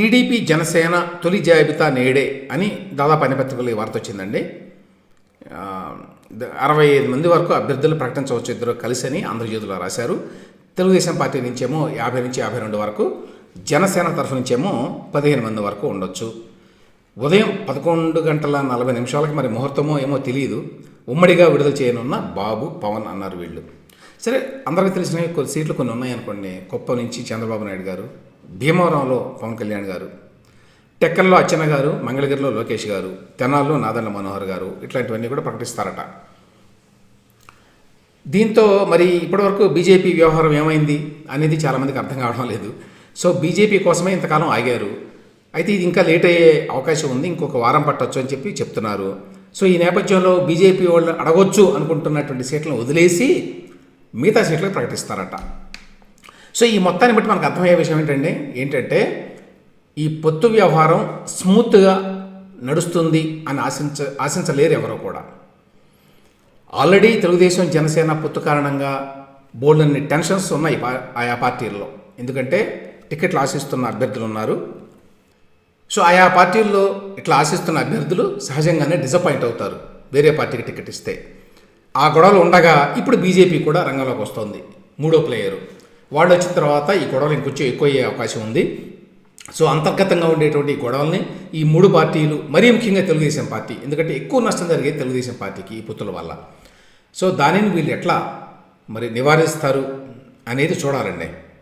TDP Janasena తొలి జాబితా నేడే అని దాదాపు అన్ని పత్రికలు ఈ వార్త వచ్చిందండి. అరవై ఐదు మంది వరకు అభ్యర్థులు ప్రకటించవచ్చు ఇద్దరు కలిసి అని ఆంధ్రజ్యోతిలో రాశారు. తెలుగుదేశం పార్టీ నుంచేమో యాభై నుంచి యాభై రెండు వరకు జనసేన తరఫు నుంచేమో పదిహేను మంది వరకు ఉండొచ్చు. ఉదయం పదకొండు గంటల నలభై నిమిషాలకి మరి ముహూర్తమో ఏమో తెలియదు ఉమ్మడిగా విడుదల చేయనున్న బాబు పవన్ అన్నారు వీళ్ళు. సరే అందరికీ తెలిసిన కొన్ని సీట్లు కొన్ని ఉన్నాయనుకోండి. కుప్ప నుంచి చంద్రబాబు నాయుడు గారు. భీమవరంలో పవన్ కళ్యాణ్ గారు టెక్కల్లో అచ్చన్న గారు మంగళగిరిలో లోకేష్ గారు తెనాల్లో నాదండ్ల మనోహర్ గారు ఇట్లాంటివన్నీ కూడా ప్రకటిస్తారట. దీంతో మరి ఇప్పటివరకు బీజేపీ వ్యవహారం ఏమైంది అనేది చాలామందికి అర్థం కావడం లేదు. సో బీజేపీ కోసమే ఇంతకాలం ఆగారు. అయితే ఇది ఇంకా లేట్ అయ్యే అవకాశం ఉంది ఇంకొక వారం పట్టొచ్చు అని చెప్పి చెప్తున్నారు. సో ఈ నేపథ్యంలో బీజేపీ వాళ్ళు అడగొచ్చు అనుకుంటున్నటువంటి సీట్లను వదిలేసి మిగతా సీట్లకు ప్రకటిస్తారట. సో ఈ మొత్తాన్ని బట్టి మనకు అర్థమయ్యే విషయం ఏంటంటే ఏంటంటే ఈ పొత్తు వ్యవహారం స్మూత్గా నడుస్తుంది అని ఆశించ ఆశించలేరు ఎవరో కూడా. ఆల్రెడీ తెలుగుదేశం జనసేన పొత్తు కారణంగా బోల్డన్ని టెన్షన్స్ ఉన్నాయి ఆయా పార్టీల్లో. ఎందుకంటే టికెట్లు ఆశిస్తున్న అభ్యర్థులు ఉన్నారు. సో ఆయా పార్టీల్లో ఇట్లా ఆశిస్తున్న అభ్యర్థులు సహజంగానే డిసప్పాయింట్ అవుతారు. వేరే పార్టీకి టికెట్ ఇస్తే. ఆ గొడవలు ఉండగా ఇప్పుడు బీజేపీ కూడా రంగంలోకి వస్తుంది. మూడో ప్లేయరు వాళ్ళు వచ్చిన తర్వాత ఈ గొడవలు ఇంకొంచెం ఎక్కువ అయ్యే అవకాశం ఉంది. సో అంతర్గతంగా ఉండేటువంటి ఈ గొడవల్ని ఈ మూడు పార్టీలు మరీ ముఖ్యంగా తెలుగుదేశం పార్టీ ఎందుకంటే ఎక్కువ నష్టం జరిగేది తెలుగుదేశం పార్టీకి ఈ పొత్తుల వల్ల. సో దానిని వీళ్ళు ఎట్లా మరి నివారిస్తారు అనేది చూడాలండి.